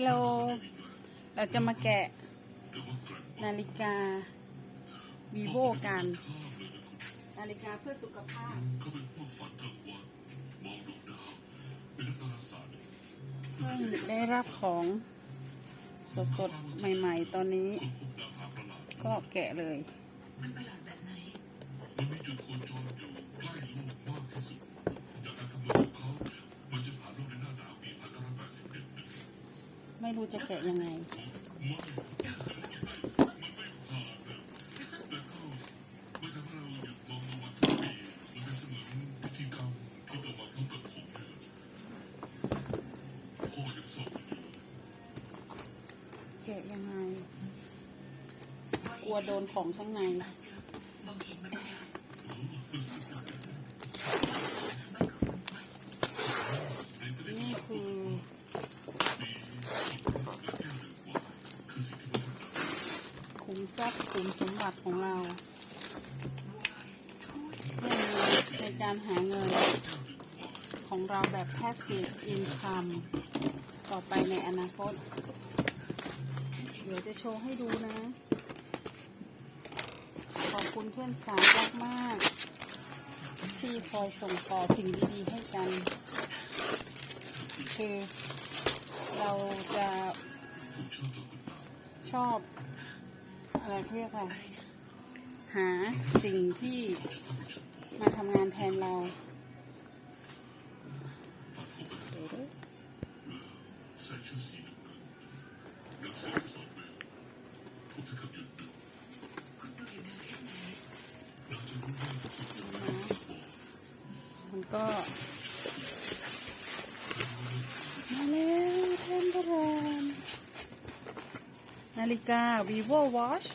ฮัลโล เราจะมาแกะนาฬิกา vivo กัน นาฬิกาเพื่อสุขภาพเขาเป็นพวกฝันกลางวันมองดวงดาวเป็นนักดาราศาสตร์เพิ่งได้รับของสดๆใหม่ ๆ ตอนนี้ ก็แกะเลย มันประหลาดแบบไหนมันมีจุดโคจรอยู่ใกล้โลกมากที่สุด ไม่รู้จะแกะยังไงมันเป็นเสมือนพิธีกรรมที่ต้องมาพร้อมกับผมเนี่ยพ่อยังสอบอยู่แกะยังไง กลัวโดนของข้างใน อาจจะมองเห็นมันได้มันคือมัน นี่คือ ขุมท รัพย์ขุมสมบัติของเราในการหาเงินของเราแบบ passive income ต่อไปในอนาคต เดี๋ยวจะโชว์ให้ดูนะ ขอบคุณเพื่อนสาวมากมากๆที่คอยส่งต่อสิ่งดีๆให้กัน คือเราจะชอบ อะไรเขาเรียกอะไรหาสิ่งที่มาทำงานแทนเราเดี๋ยวดิใส่ชุดสีน้ำเงินนักสืบสอบแววผมถึงกับหยุดดูคุณดูอยู่นานแค่ไหนเราจะรู้ว่าทุกคน นะมันก็ มาแล้วแทนทราน นาฬิกา vivo watch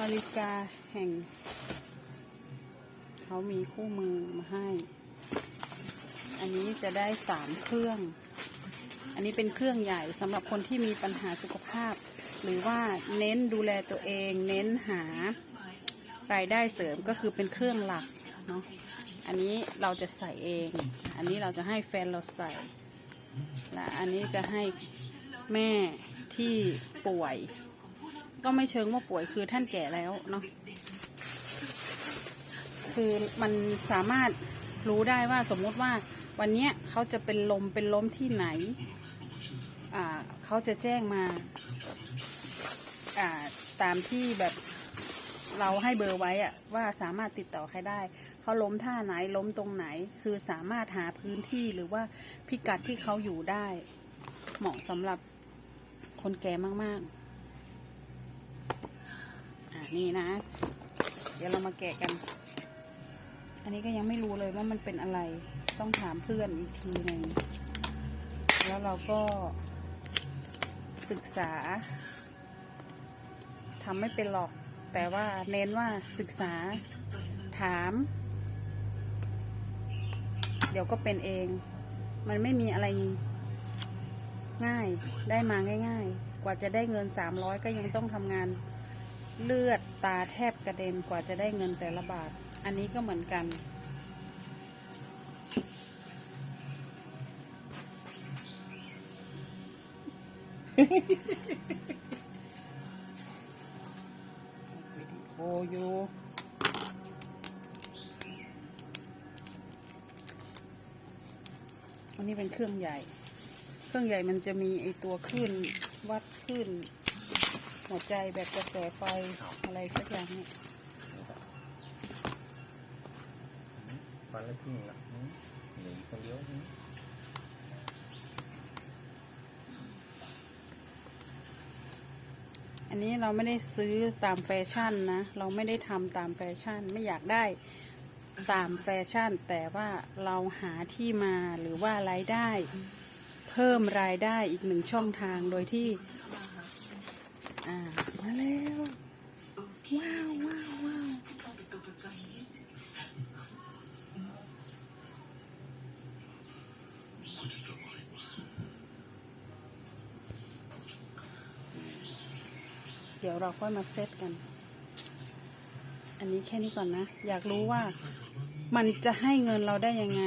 นาฬิกาแห่ง เขามีคู่มือมาให้ อันนี้จะได้สามเครื่อง อันนี้เป็นเครื่องใหญ่สำหรับคนที่มีปัญหาสุขภาพ หรือว่าเน้นดูแลตัวเอง เน้นหารายได้เสริมก็คือเป็นเครื่องหลักเนาะ อันนี้เราจะใส่เอง อันนี้เราจะให้แฟนเราใส่ และอันนี้จะให้ แม่ที่ป่วย ก็ไม่เชิงว่าป่วยคือท่านแก่แล้วเนาะคือมันสามารถรู้ได้ว่าสมมติว่าวันเนี้ยเขาจะเป็นลมเป็นล้มที่ไหน อ่าเขาจะแจ้งมา อ่าตามที่แบบเราให้เบอร์ไว้อะว่าสามารถติดต่อใครได้ เขาล้มท่าไหนล้มตรงไหน คือสามารถหาพื้นที่หรือว่าพิกัดที่เขาอยู่ได้ เหมาะสำหรับ คนแก่มากๆ อ่านี่นะ เดี๋ยวเรามาแกะกัน อันนี้ก็ยังไม่รู้เลยว่ามันเป็นอะไร ต้องถามเพื่อนอีกทีหนึ่ง แล้วเราก็ศึกษาทำไม่เป็นหรอก แต่ว่าเน้นว่าศึกษาถาม เดี๋ยวก็เป็นเอง มันไม่มีอะไร ง่าย ได้มาง่าย ๆ กว่าจะได้เงินสามร้อยก็ยังต้องทำงานเลือดตาแทบกระเด็นกว่าจะได้เงินแต่ละบาท อันนี้ก็เหมือนกันวิดีโออยู่อันนี้เป็นเครื่องใหญ่ เครื่องใหญ่มันจะมีไอตัวคลื่นวัดคลื่นหัวใจแบบกระแสไฟอะไรสักอย่างเนี่ยวันละครึ่งละหนีคนเดียวนี่อันนี้เราไม่ได้ซื้อตามแฟชั่นนะ เราไม่ได้ทำตามแฟชั่น ไม่อยากได้ตามแฟชั่น แต่ว่าเราหาที่มาหรือว่ารายได้ เพิ่มรายได้อีกหนึ่งช่องทางโดยที่ อ่า มาแล้ว ว้าวว้าวว้าวเดี๋ยวเราค่อยมาเซตกัน อันนี้แค่นี้ก่อนนะ อยากรู้ว่ามันจะให้เงินเราได้ยังไง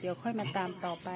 เดี๋ยวค่อยมาตามต่อไป